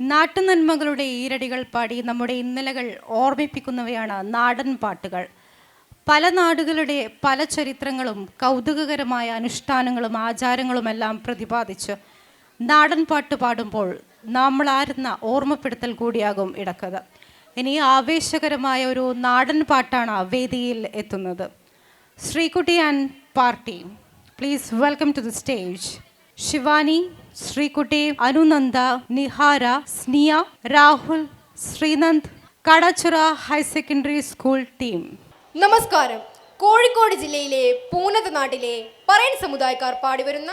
നാട്ടുനന്മകളുടെ ഈരടികൾ പാടി നമ്മുടെ ഇന്നലകൾ ഓർമ്മിപ്പിക്കുന്നവയാണ് നാടൻ പാട്ടുകൾ. പല നാടുകളുടെ പല ചരിത്രങ്ങളും കൗതുകകരമായ അനുഷ്ഠാനങ്ങളും ആചാരങ്ങളുമെല്ലാം പ്രതിപാദിച്ച് നാടൻ പാട്ട് പാടുമ്പോൾ നമ്മളാരുന്ന ഓർമ്മപ്പെടുത്തൽ കൂടിയാകും ഇടക്കഥ ഇനി ആവേശകരമായ ഒരു നാടൻ പാട്ടാണ് വേദിയിൽ എത്തുന്നത്. Sreekutty and party please welcome to the stage Shivani Sreekutty Anunanda Nihara Sniya Rahul Sreenand Kadachura higher secondary school team. നമസ്കാരം. കോഴിക്കോട് ജില്ലയിലെ പൂനത നാട്ടിലെ പറയൻ സമുദായക്കാർ പാടിവരുന്ന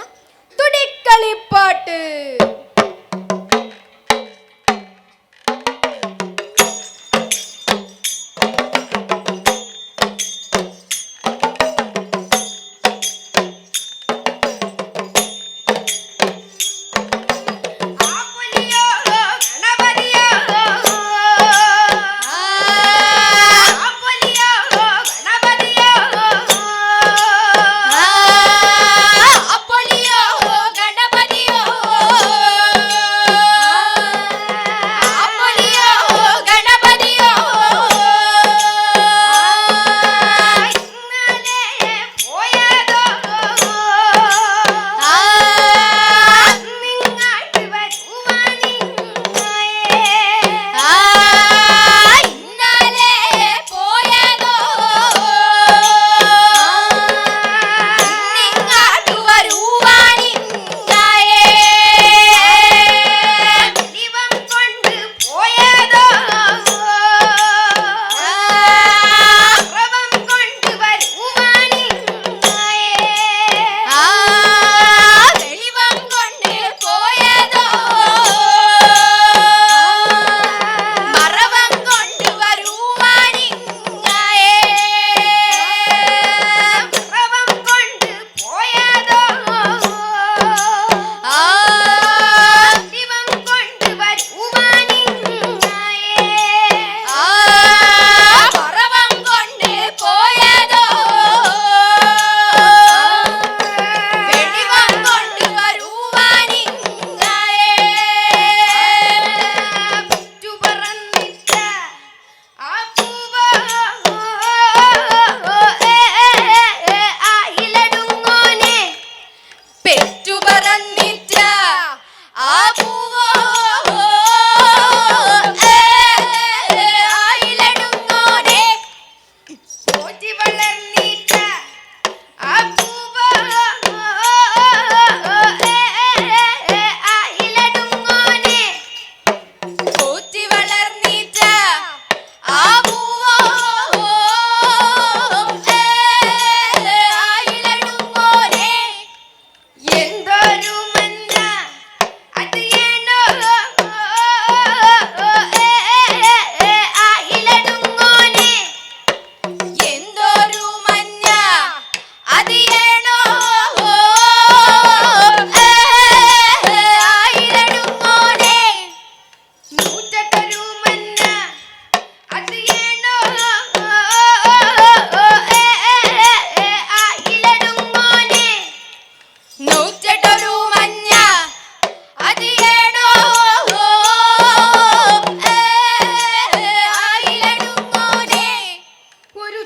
തുടിക്കളിപ്പാട്ട്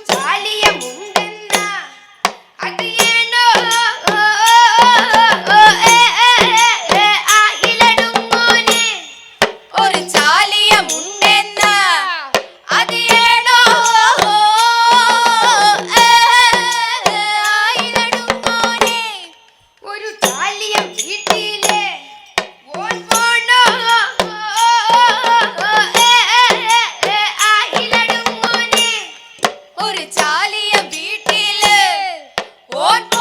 ഒരു சாலிய வீட்டில ஓட்டு